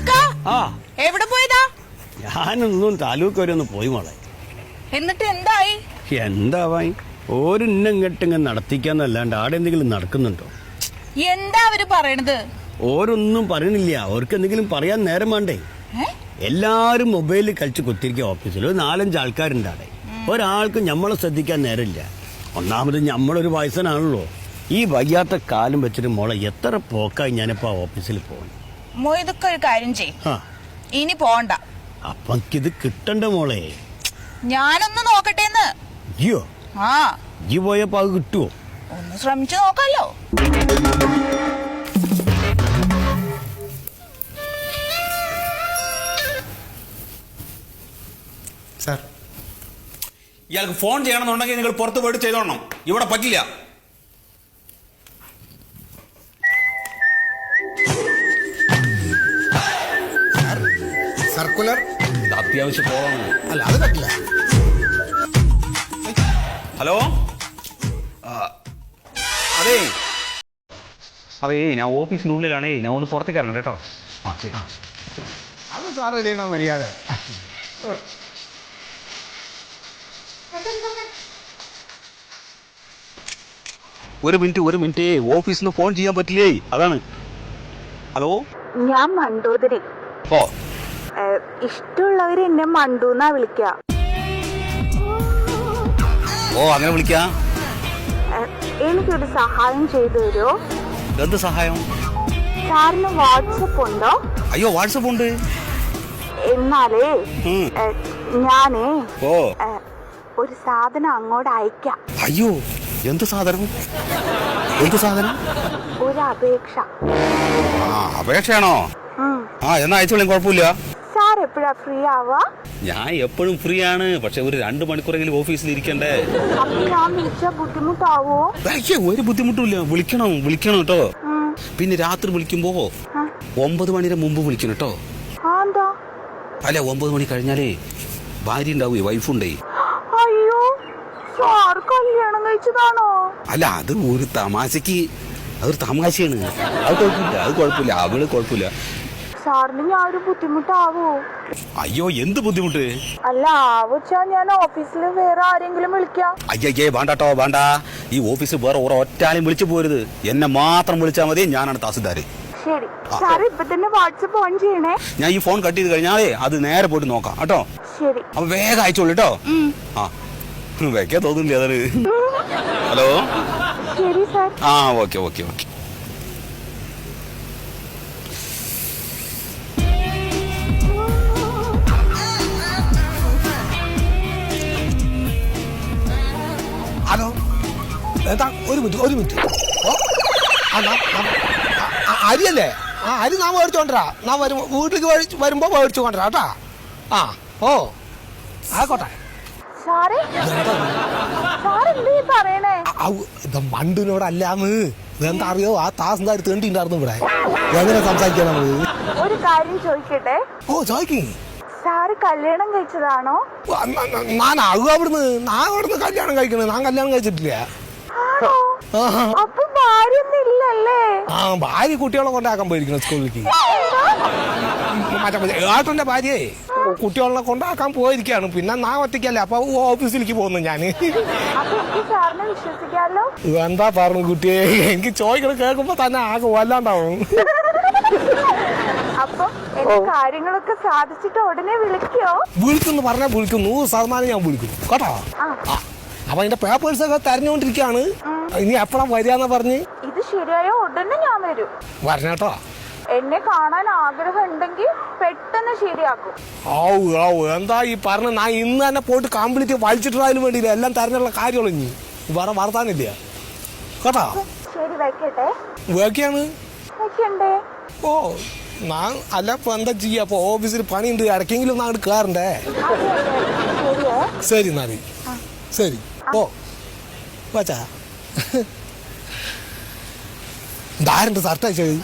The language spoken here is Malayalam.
മൊയ്തുക്ക ആ. എവിടെ പോയതാ? ഞാനൊന്നും താലൂക്ക് വരെ ഒന്ന് പോയി മോളെ. എന്നിട്ട് എന്തായി? എന്താവായി? ഒരു ഇന്നം കെട്ടിങ്ങ് നടത്തിക്കാന്നല്ലാണ്ട് ആടെ എന്തെങ്കിലും നടക്കുന്നുണ്ടോ? എന്താ അവർ പറയണത്? ഓരൊന്നും പറയണില്ല. അവർക്ക് എന്തെങ്കിലും പറയാൻ നേരം വേണ്ടേ? എല്ലാരും മൊബൈലിൽ കളിച്ച് കുത്തിരിക്കുക ഓഫീസിൽ. ഒരു നാലഞ്ച് ആൾക്കാരുണ്ട് അവിടെ ഒരാൾക്ക് നമ്മളെ ശ്രദ്ധിക്കാൻ നേരമില്ല. ഒന്നാമത് ഞമ്മളൊരു വയസ്സനാണല്ലോ. ഈ വയ്യാത്ത കാലം വെച്ചിട്ട് മോളെ എത്ര പോക്കായി ഞാനിപ്പോ ആ ഓഫീസിൽ പോകുന്നു മൊയ്തുക്ക ഒരു കാര്യം ചെയ്യും. ആ. ഇനി പോണ്ട. അപ്പൊ ഇത് കിട്ടണ്ട മോളെ? ഞാനൊന്ന് നോക്കട്ടേന്ന്. അയ്യോ ആ. ഈ പോയപ്പോ അത് കിട്ടുവോ? ഒന്ന് ശ്രമിച്ചു നോക്കാലോ. സാർ ഇയാൾക്ക് ഫോൺ ചെയ്യണമെന്നുണ്ടെങ്കിൽ നിങ്ങൾ പുറത്ത് പോയിട്ട് ചെയ്തോണം ഇവിടെ പറ്റില്ല. സർക്കുലർ അത്യാവശ്യം കോളാണ് അല്ല അത് പറ്റില്ല. ഹലോ? അതേ. അതേ ഞാൻ ഓഫീസിനുള്ളിലാണേ. ഞാൻ ഒന്ന് പുറത്തേക്ക് ഇറങ്ങണം കേട്ടോ. ആ ശരി. അത് സാറ് ചെയ്യണ മര്യാദ? ഒരു മിനിറ്റ് ഒരു മിനിറ്റ്. ഓഫീസിൽ നിന്ന് ഫോൺ ചെയ്യാൻ പറ്റില്ലേ? അതാണ്. ഹലോ? ഞാൻ മണ്ടോദരി ഓ ഏഹ് ഇഷ്ടമുള്ളവര് എന്നെ മണ്ടൂന്നാ വിളിക്ക. ഓ അങ്ങനെ വിളിക്കാം? എനിക്കൊരു സഹായം ചെയ്തു തരുമോ എന്ത് സഹായം? സാറിന് വാട്സപ്പ് ഉണ്ടോ? അയ്യോ വാട്സപ്പ് ഉണ്ട്. എന്നാലേ ഞാനേ ഓ. ഒരു സാധനം അങ്ങോട്ട് അയക്കാം. അയ്യോ എന്ത് സാധനം? എന്ത് സാധനം? ഒരു അപേക്ഷ. ആ അപേക്ഷയാണോ? ആ എന്നാ അയച്ചോളേം കുഴപ്പമില്ല. സാർ എപ്പോഴാ ഫ്രീ ആവാ ഞാൻ എപ്പോഴും ഫ്രീ ആണ്. പക്ഷെ ഒരു രണ്ട് മണിക്കൂറെങ്കിലും ഓഫീസിൽ ഇരിക്കണ്ടേ? അപ്പൊ ഞാൻ വിളിച്ചാ ബുദ്ധിമുട്ടാവോ? അയ്യേ ഒരു ബുദ്ധിമുട്ടുമില്ല. വിളിക്കണം വിളിക്കണം കേട്ടോ. പിന്നെ രാത്രി വിളിക്കുമ്പോ. ഒമ്പത് മണിയുടെ മുമ്പ് വിളിക്കണം കേട്ടോ. ആ, എന്താ? അല്ല ഒമ്പത് മണി കഴിഞ്ഞാലേ ഭാര്യ ഉണ്ടാവേ വൈഫുണ്ടേ അയ്യോ സാർ കല്യാണം കഴിച്ചതാണോ? അല്ല അത് ഒരു തമാശക്ക് അതൊരു തമാശയാണ്. അത് കുഴപ്പമില്ല അത് കുഴപ്പമില്ല. അവൾ കുഴപ്പമില്ല. സാറിന് ഞാൻ ഒരു ബുദ്ധിമുട്ടാവോ? അയ്യോ എന്ത് ബുദ്ധിമുട്ട്? അല്ല ആവച്ചാ ഞാൻ ഓഫീസിൽ വേറെ ആരെങ്കിലും വിളിക്കാം. അയ്യേ വേണ്ടട്ടോ വേണ്ട. ഈ ഓഫീസ് വേറെ ഓരോ ഒറ്റാലും വിളിച്ചു പോരുത്. എന്നെ മാത്രം വിളിച്ചാൽ മതി ഞാനാണ് തഹസിൽദാര്. ശരി. സാർ ഇപ്പൊ തന്നെ വാട്സപ്പ് ഓൺ ചെയ്യണേ. ഞാൻ ഈ ഫോൺ കട്ട് ചെയ്ത് കഴിഞ്ഞാലേ അത് നേരെ പോയിട്ട് നോക്കാം കേട്ടോ? ശരി. അപ്പൊ വേഗം അയച്ചോളൂ കേട്ടോ? ആ. വെക്കാൻ തോന്നില്ല അതാണ്. ഹലോ? ശരി സാർ. ആ ഓക്കെ ഓക്കെ ഓക്കെ. ഒരു മിനിറ്റ് ഒരു മിനിറ്റ്. അരിയല്ലേ? ആ അരി നാ മേടിച്ചോണ്ടരാ. നാ വരുമ്പോ വീട്ടിലേക്ക് വരുമ്പോ മേടിച്ചു കൊണ്ടരാ കേട്ടാ? ആ ഓ ആയിക്കോട്ടെ. മണ്ടിനോട് അല്ലാന്ന് എന്താ അറിയോ? ആ, ആ താസന്താര് തേണ്ടിണ്ടായിരുന്നു ഇവിടെ. എങ്ങനെ സംസാരിക്കാൻ നമ്മൾ? ഒരു കാര്യം ചോദിക്കട്ടെ? ഓ ചോദിക്കേ. സാറ് കല്യാണം കഴിച്ചതാണോ? ഞാൻ അവിടുന്ന്? ഞാൻ അവിടുന്ന് കല്യാണം കഴിക്കണേ? ഞാൻ കല്യാണം കഴിച്ചിട്ടില്ല. അപ്പൊ ഇല്ലല്ലേ ആ ഭാര്യ കുട്ടികളെ കൊണ്ടാക്കാൻ പോയിരിക്കണം സ്കൂളിലേക്ക്. ഏട്ടന്റെ ഭാര്യയെ കുട്ടികളെ കൊണ്ടാക്കാൻ പോയിരിക്കാണ് പിന്നെ നാ ഒറ്റയ്ക്കല്ലേ അപ്പൊ ഓഫീസിലേക്ക് പോകുന്നു ഞാൻ എന്താ പറഞ്ഞു കുട്ടിയെ? എനിക്ക് ചോദിക്കണം കേൾക്കുമ്പോ തന്നെ ആകെ വല്ലാണ്ടാവും. കാര്യങ്ങളൊക്കെ സാധിച്ചിട്ട് ഉടനെ വിളിക്കോ? വിളിക്കുന്നു. പറഞ്ഞാൽ വിളിക്കും നൂറ് ശതമാനം ഞാൻ വിളിക്കും കേട്ടോ? അപ്പൊ അതിന്റെ പേപ്പേഴ്സ് ഒക്കെ തെരഞ്ഞുകൊണ്ടിരിക്കുകയാണ്. ഇനി എപ്പോഴാ വരികയെന്ന് പറഞ്ഞ്? ഇത് ശരിയായോ ഉടനെ ഞാൻ വരും. വരണേട്ടോ എന്നെ കാണാൻ ആഗ്രഹം ഉണ്ടെങ്കിൽ പെട്ടെന്ന് ശരിയാക്കും. ഔ ഔ എന്താ ഈ പറഞ്ഞ? ഞാൻ ഇന്ന് തന്നെ പോയിട്ട് കംപ്ലീറ്റ് വലിച്ചിട്ടായാലും വേണ്ടിയില്ല? എല്ലാം തരഞ്ഞുള്ള കാര്യമുള്ളൂ ഇനി. വേറെ വർത്താനില്ല കേട്ടോ? ശരി വെക്കട്ടെ. വെക്കാണ് വെക്കണ്ടേ? ഓ ഞാൻ അല്ല ഇപ്പൊ എന്താ ചെയ്യാ? അപ്പൊ ഓഫീസിൽ പണിയുണ്ട്. ഇടയ്ക്കെങ്കിലും ഒന്ന് അങ്ങോട്ട് കയറണ്ടേ ശരി നാരി ശരി. ഓ വച്ചാ. ധാരണ്ട് സർട്ട് അയച്ചത്